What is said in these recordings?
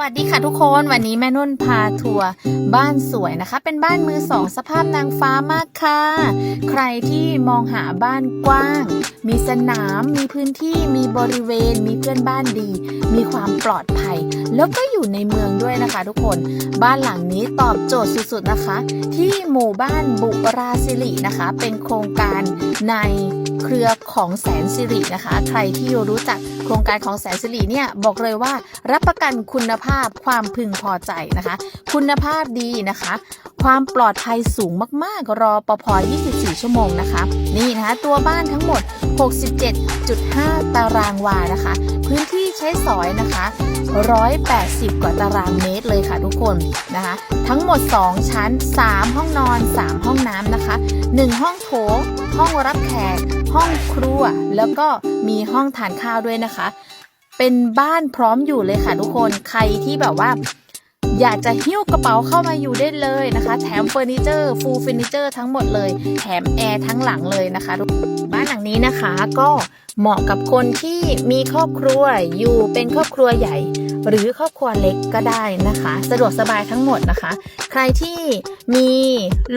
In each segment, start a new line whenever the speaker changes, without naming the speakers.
วัสดีค่ะทุกคนวันนี้แม่นุ่นพาทัวร์บ้านสวยนะคะ เป็นบ้านมือสองสภาพนางฟ้ามากค่ะ ใครที่มองหาบ้านกว้าง มีสนามมีพื้นที่มีบริเวณ มีเพื่อนบ้านดี มีความปลอดภัย แล้วก็อยู่ในเมืองด้วยนะคะ ทุกคนบ้านหลังนี้ตอบโจทย์สุดๆนะคะ ที่หมู่บ้านบุราสิรินะคะ เป็นโครงการในเครือของแสนสิรินะคะ ใครที่รู้จักโครงการของแสนสิริเนี่ยบอกเลยว่ารับประกันคุณภาพาพความพึงพอใจนะคะ คุณภาพดีนะคะ ความปลอดภัยสูงมากๆ รอปภ24 ชั่วโมงนะคะ นี่นะคะ ตัวบ้านทั้งหมด 67.5 ตารางวานะคะ พื้นที่ใช้สอยนะคะ 180 กว่าตารางเมตรเลยค่ะทุกคนนะคะ ทั้งหมด 2 ชั้น 3 ห้องนอน 3 ห้องน้ำนะคะ 1 ห้องโถงห้องรับแขก ห้องครัว แล้วก็มีห้องทานข้าวด้วยนะคะ เป็นบ้านพร้อมอยู่เลยค่ะทุกคนใครที่แบบว่า อยากจะหิ้วกระเป๋าเข้ามาอยู่ได้เลยนะคะ แถมเฟอร์นิเจอร์ฟูลเฟอร์นิเจอร์ทั้งหมดเลย แถมแอร์ทั้งหลังเลยนะคะบ้านหลังนี้นะคะก็เหมาะกับคนที่มีครอบครัวอยู่เป็นครอบครัวใหญ่ หรือครอบครัวเล็กก็ได้นะคะ สะดวกสบายทั้งหมดนะคะ ใครที่มี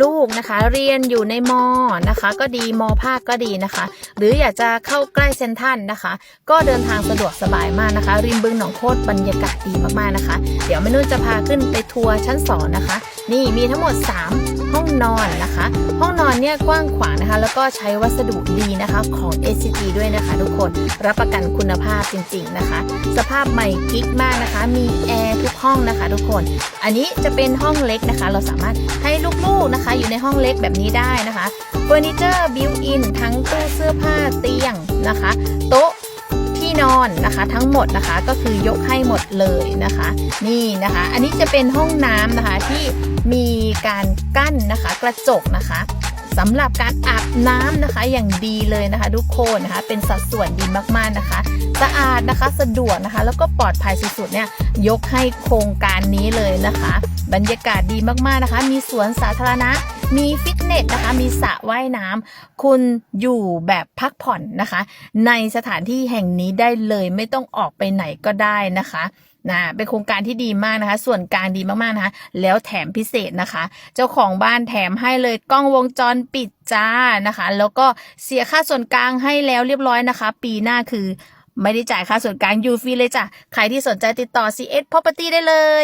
ลูกนะคะ เรียนอยู่ในมอนะคะ ก็ดีมอภาคก็ดีนะคะ หรืออยากจะเข้าใกล้เซนทันนะคะ ก็เดินทางสะดวกสบายมากนะคะ ริมบึงหนองโคตรบรรยากาศดีมากๆนะคะ เดี๋ยวแม่นุ่นจะพาขึ้นไปทัวร์ชั้นสองนะคะ นี่มีทั้งหมด 3 ห้องนอนนะคะ ห้องนอนเนี่ยกว้างขวางนะคะ แล้วก็ใช้วัสดุดีนะคะของ SCG ด้วยนะคะ ทุกคนรับประกันคุณภาพจริง ๆนะคะ สภาพใหม่กิ๊กมากนะคะ มีแอร์ทุกห้องนะคะ ทุกคน อันนี้จะเป็นห้องเล็กนะคะ เราสามารถให้ลูกๆนะคะ อยู่ในห้องเล็กแบบนี้ได้นะคะเฟอร์นิเจอร์บิวอินทั้งตู้เสื้อผ้าเตียงนะคะ โต๊ะ ที่นอนนะคะทั้งหมดนะคะก็คือยกให้หมดเลยนะคะ นี่นะคะ อันนี้จะเป็นห้องน้ำนะคะที่มีการกั้นนะคะกระจกนะคะ สำหรับการอาบน้ำนะคะอย่างดีเลยนะคะ ทุกคนนะคะ เป็นสัดส่วนดีมากๆนะคะสะอาดนะคะสะดวกนะคะ แล้วก็ปลอดภัยสุดๆเนี่ยยกให้โครงการนี้เลยนะคะ บรรยากาศดีมากๆนะคะ มีสวนสาธารณะ มีฟิตเนสนะคะ มีสระว่ายน้ำคุณอยู่แบบพักผ่อนนะคะ ในสถานที่แห่งนี้ได้เลยไม่ต้องออกไปไหนก็ได้นะคะ นะเป็นโครงการที่ดีมากนะคะ ส่วนกลางดีมากๆนะคะแล้วแถมพิเศษนะคะ เจ้าของบ้านแถมให้เลยกล้องวงจรปิดจ้านะคะ แล้วก็เสียค่าส่วนกลางให้แล้วเรียบร้อยนะคะ ปีหน้าคือไม่ได้จ่ายค่าส่วนกลางอยู่ฟรีเลยจ้ะใครที่สนใจติดต่อ CS Property ได้เลย